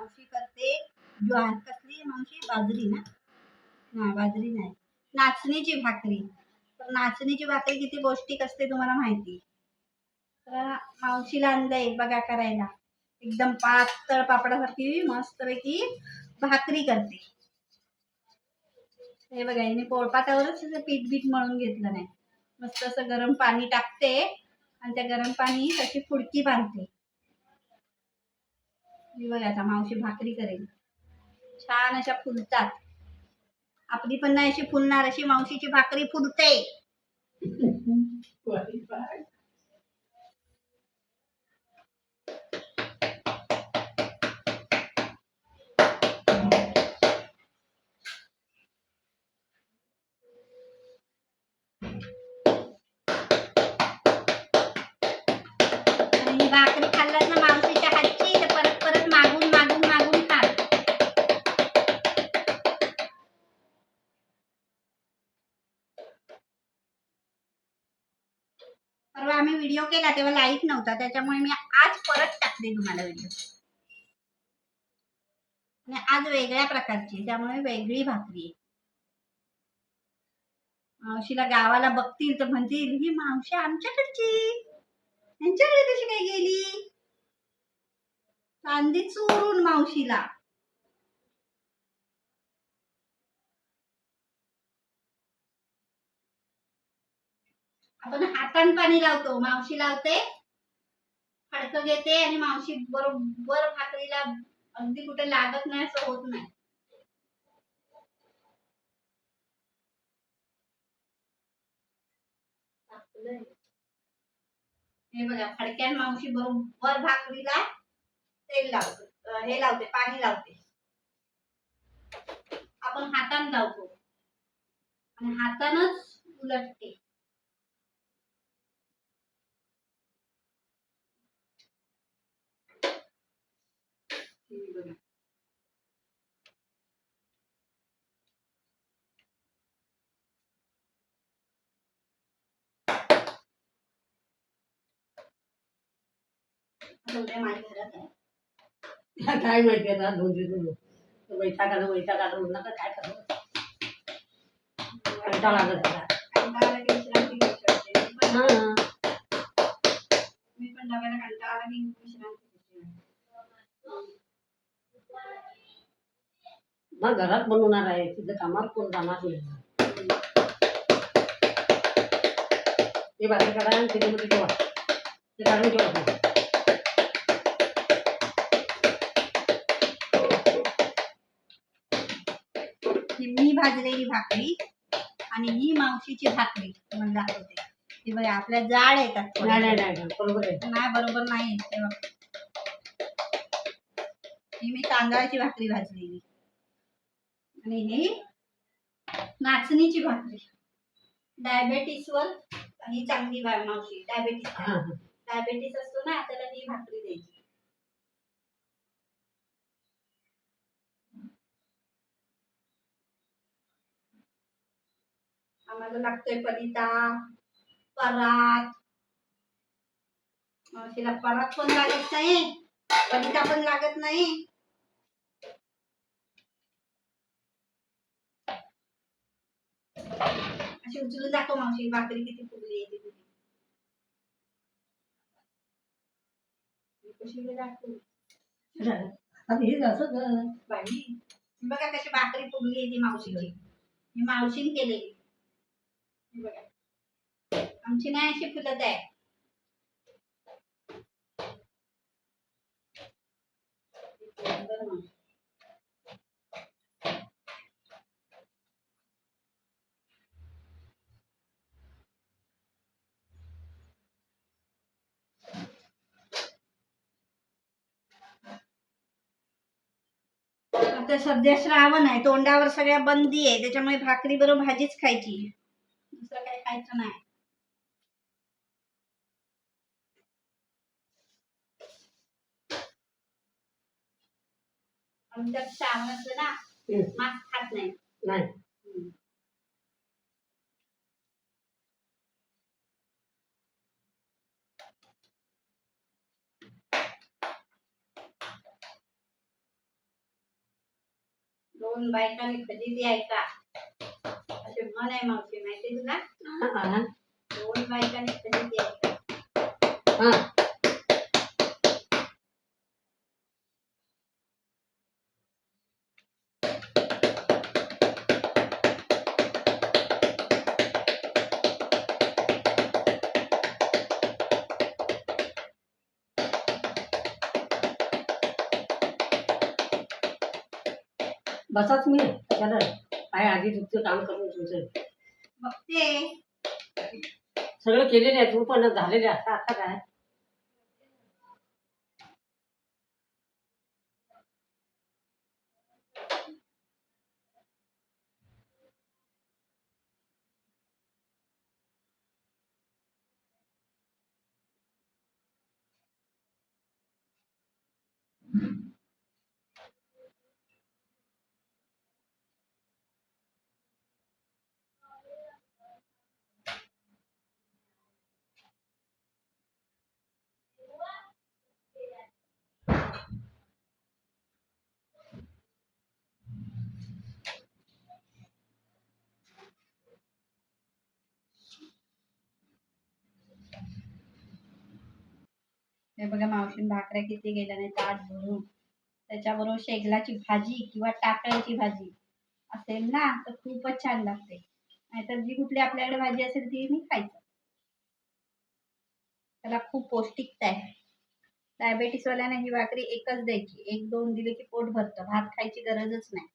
मावशी करते. ज्वार कसली मावशी? बाजरी ना? ना बाजरी नाही. नाचणीची भाकरी. तर नाचणीची भाकरी किती पौष्टिक असते तुम्हाला माहिती? तर मावशीला आणलंय बघा करायला. एकदम पातळ पापडासारखी मस्तपैकी भाकरी करते. हे बघा हिने पोळपाटावरच पीठ बीठ मळून घेतलं नाही. मस्त असं गरम पाणी टाकते आणि त्या गरम पाणी तशी फुडकी बांधते. बघा आता मावशी भाकरी करेल. छान अशा फुलतात. आपली पण नाही अशी फुलणार अशी मावशीची भाकरी फुलते. आणि भाकरी मी व्हिडिओ केला तेव्हा लाइट नव्हता. त्याच्यामुळे मी आज परत टाकले तुम्हाला व्हिडिओ आज वेगळ्या प्रकारची आहे, त्यामुळे वेगळी भाकरी आहे. मावशीला गावाला बघतील तर म्हणतील ही मावशी आमच्याकडची. यांच्याकडे कशी काय गेली? कांदी चोरून मावशीला. आपण हातान पाणी लावतो. मावशी लावते फडकं घेते आणि मावशी बरोबर भाकरीला अगदी कुठे लागत नाही असं होत नाही. हे बघा फडक्यान मावशी बरोबर भाकरीला तेल लावतो. हे लावते पाणी लावते. आपण हातान लावतो. आणि हातानच उलटते. आता उद्या माझ्या घरात आहे काय माहिती आता दोन दिवस वैताग आलं वैताग आलं म्हणून नका काय करू कंटाळा लागत होता. कंटाळा आला की विश्रांती घ्यायची असते. मी पण- हा. मी पण डब्याला कंटाळा आला की विश्रांती घेते. मग घरात बनवणार आहे? तिथं कामावर कोण जाणार नाही? ते बाकी काढा आणि त्याच्यामध्ये ठेवा ते काढून ठेवा. भाजलेली भाकरी आणि ही मावशीची भाकरी तुम्हाला दाखवते. ही बघा आपल्या जाड येतात. नाही नाही नाही बरोबर आहे. नाही बरोबर नाही ते बघ. ही मी तांदळाची भाकरी भाजलेली. आणि ही नाचणीची भाकरी. डायबेटीस वर ही चांगली मावशी डायबेटीस. डायबेटीस असतो ना त्याला ही भाकरी द्यायची. आम्हाला लागतोय पलिता परात. मावशीला परात पण लागत नाही. पलिता पण लागत नाही. अशी उचलून दाखव मावशी भाकरी किती फुगली आहे ती तुझी. कशी दाखव हे असं. बाई बघा कशी भाकरी फुगली आहे ती मावशीची. ही मावशीन केलेली बघा आमची नाही अशी फुलत आहे. आता सध्या श्रावण आहे तोंडावर सगळ्या बंदी आहे त्याच्यामुळे भाकरी बरोबर भाजीच खायची. खायचं नाही. आमच्यात श्रावण असलं ना हम्म. मांस खात नाही. नाही. दोन बायकांनी कधी द्यायचा असे म्हण आहे मावशी माहिती तुला. दोन बायकांनी हा. बसाच मी त्याला काय आधी तुमचं काम करून तुमचं बघते सगळं केलेले आहे तू पण झालेले आता आता काय? हे बघा मावशीन भाकऱ्या किती गेल्या नाही ताट भरून. त्याच्याबरोबर शेगलाची भाजी किंवा टाकळ्याची भाजी असेल ना तर खूपच छान लागते. नाहीतर जी कुठली आपल्याकडे भाजी असेल ती मी खायचं. त्याला खूप पौष्टिकता आहे. डायबेटीसवाल्याने ही भाकरी एकच द्यायची. एक दोन दिले की पोट भरतं. भात खायची गरजच नाही.